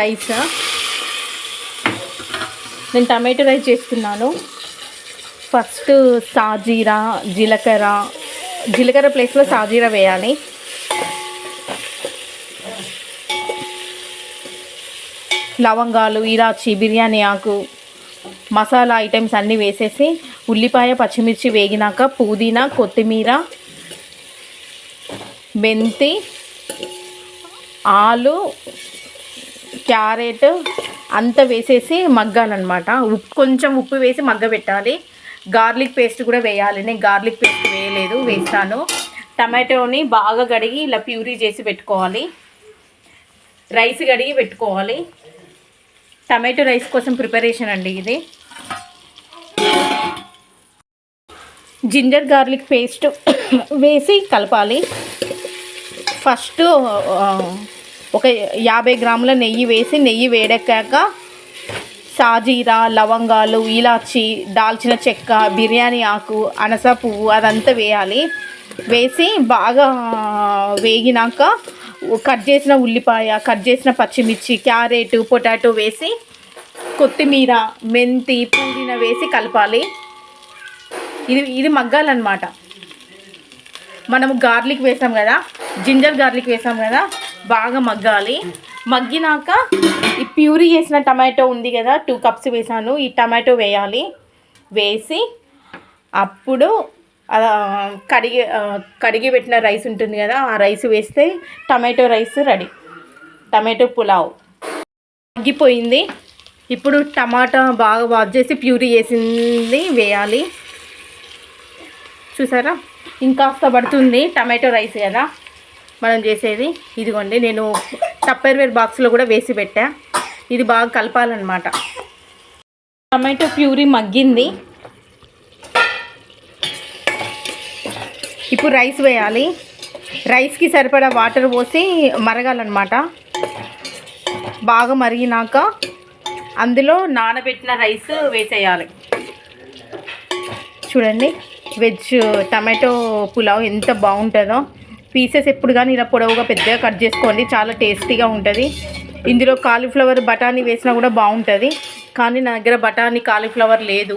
Rice? నేను tomato rice చేస్తున్నాను. First సాజీరా జీలకర్ర జీలకర్ర ప్లేస్లో సాజీరా వేయాలి. లవంగాలు ఇలాచి బిర్యానీ ఆకు మసాలా ఐటమ్స్ అన్నీ వేసేసి ఉల్లిపాయ పచ్చిమిర్చి వేగినాక పుదీనా కొత్తిమీర మెంతి ఆలు క్యారెట్ అంతా వేసేసి మగ్గాలన్నమాట. ఉప్పు కొంచెం ఉప్పు వేసి మగ్గబెట్టాలి. గార్లిక్ పేస్ట్ కూడా వేయాలి. నేను గార్లిక్ పేస్ట్ వేయలేదు వేస్తాను. టమాటోని బాగా కడిగి ఇలా ప్యూరీ చేసి పెట్టుకోవాలి. రైస్ కడిగి పెట్టుకోవాలి. టమాటో రైస్ కోసం ప్రిపరేషన్ అండి ఇది. జింజర్ గార్లిక్ పేస్ట్ వేసి కలపాలి. ఫస్ట్ ఒక యాభై గ్రాముల నెయ్యి వేసి నెయ్యి వేడెక్కాక సాజీరా లవంగాలు ఇలాచి దాల్చిన చెక్క బిర్యానీ ఆకు అనస పువ్వు అదంతా వేయాలి. వేసి బాగా వేగినాక కట్ చేసిన ఉల్లిపాయ కట్ చేసిన పచ్చిమిర్చి క్యారెట్ పొటాటో వేసి కొత్తిమీర మెంతి పుదీనా వేసి కలపాలి. ఇది ఇది మగ్గాలన్నమాట. మనము గార్లిక్ వేసాం కదా జింజర్ గార్లిక్ వేసాం కదా బాగా మగ్గాలి. మగ్గినాక ఈ ప్యూరీ చేసిన టమాటో ఉంది కదా టూ కప్స్ వేసాను. ఈ టమాటో వేయాలి. వేసి అప్పుడు కడిగి కడిగి పెట్టిన రైస్ ఉంటుంది కదా ఆ రైస్ వేస్తే tomato rice ready. Tomato pulao. మగ్గిపోయింది. ఇప్పుడు టమాటా బాగా వాష్ చేసి ప్యూరీ చేసింది వేయాలి. చూసారా? ఇంకాస్త పడుతుంది టమాటో రైస్ కదా. మనం చేసేది ఇదిగోండి నేను టప్పర్వేర్ బాక్స్లో కూడా వేసి పెట్టా. ఇది బాగా కలపాలన్నమాట. టమాటో ప్యూరీ మగ్గింది. ఇప్పుడు రైస్ వేయాలి. రైస్కి సరిపడా వాటర్ పోసి మరగాలన్నమాట. బాగా మరిగినాక అందులో నానబెట్టిన రైస్ వేసేయాలి. చూడండి వెజ్ టమాటో పులావ్ ఎంత బాగుంటుందో. పీసెస్ ఎప్పుడు కానీ ఇలా పొడవుగా పెద్దగా కట్ చేసుకోండి. చాలా టేస్టీగా ఉంటుంది. ఇందులో కాలీఫ్లవర్ బఠానీ వేసినా కూడా బాగుంటుంది. కానీ నా దగ్గర బఠానీ కాలీఫ్లవర్ లేదు.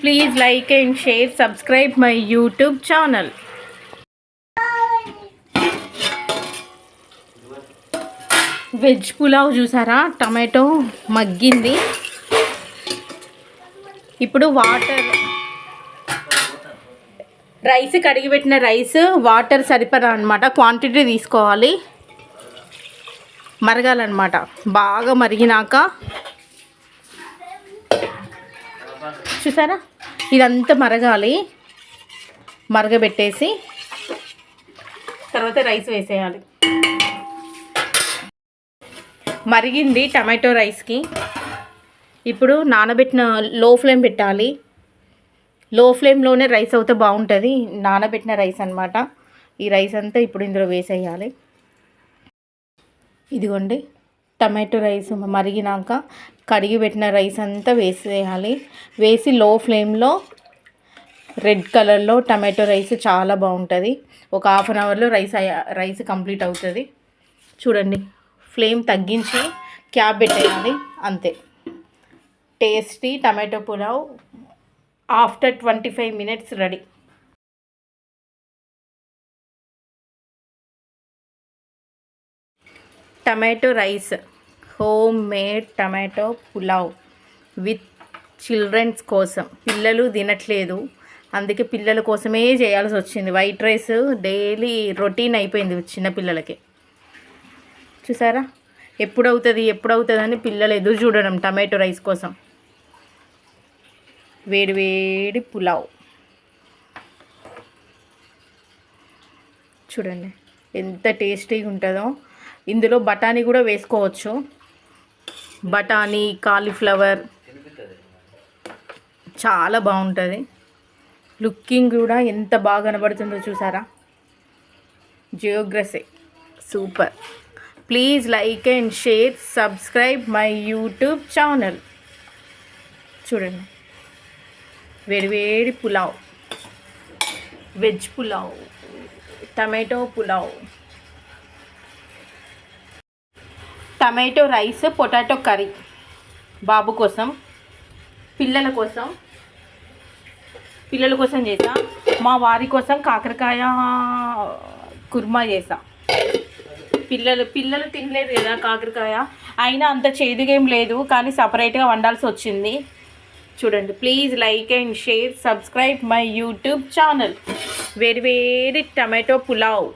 Please like and share subscribe my YouTube channel. Veg pulao చూసారా? టమాటో మగ్గింది. ఇప్పుడు వాటర్ రైస్ కడిగి పెట్టిన రైస్ వాటర్ సరిపడా అనమాట క్వాంటిటీ తీసుకోవాలి. మరగాలన్నమాట. బాగా మరిగినాక చూసారా? ఇదంతా మరగాలి. మరగబెట్టేసి తర్వాత రైస్ వేసేయాలి. మరిగింది టమాటో రైస్కి. ఇప్పుడు నానబెట్టిన లో ఫ్లేమ్ పెట్టాలి. లో ఫ్లేమ్లోనే రైస్ అవుతే బాగుంటుంది. నానబెట్టిన రైస్ అన్నమాట. ఈ రైస్ అంతా ఇప్పుడు ఇందులో వేసేయాలి. ఇదిగోండి టమాటో రైస్ మరిగినాక కడిగి పెట్టిన రైస్ అంతా వేసేయాలి. వేసి లో ఫ్లేమ్లో రెడ్ కలర్లో టమాటో రైస్ చాలా బాగుంటుంది. ఒక హాఫ్ అన్ అవర్లో రైస్ అయ్యా- రైస్ కంప్లీట్ అవుతుంది. చూడండి ఫ్లేమ్ తగ్గించి క్యాప్ పెట్టేయాలి. అంతే. Tasty tomato pulao after twenty five minutes ready. Tomato rice home made tomato pulao with childrens కోసం. పిల్లలు తినట్లేదు. అందుకే పిల్లల కోసమే చేయాల్సి వచ్చింది. వైట్ రైస్ డైలీ రొటీన్ అయిపోయింది చిన్నపిల్లలకి చూసారా? ఎప్పుడు అవుతుంది ఎప్పుడు అవుతుంది అని పిల్లలు ఎదురు చూడడం టమాటో రైస్ కోసం. వేడివేడి పులావ్. చూడండి ఎంత టేస్టీగా ఉంటుందో. ఇందులో బఠానీ కూడా వేసుకోవచ్చు. బఠానీ కాలీఫ్లవర్ చాలా బాగుంటుంది. లుకింగ్ కూడా ఎంత బాగా కనబడుతుందో చూసారా? Geography super please like and share subscribe my YouTube channel చూడండి. వేడివేడి pulao. Veg pulao. Tomato pulao. Tomato rice potato curry. బాబు కోసం పిల్లల కోసం పిల్లల కోసం చేసా. మా వారి కోసం కాకరకాయ కుర్మా చేసా. పిల్లలు పిల్లలు తినలేదు కదా కాకరకాయ. అయినా అంత చేదుగేం లేదు కానీ సపరేట్గా వండాల్సి వచ్చింది. చూడండి. Please like and share subscribe my YouTube channel వేడి వేడి టమాటో పులావ్.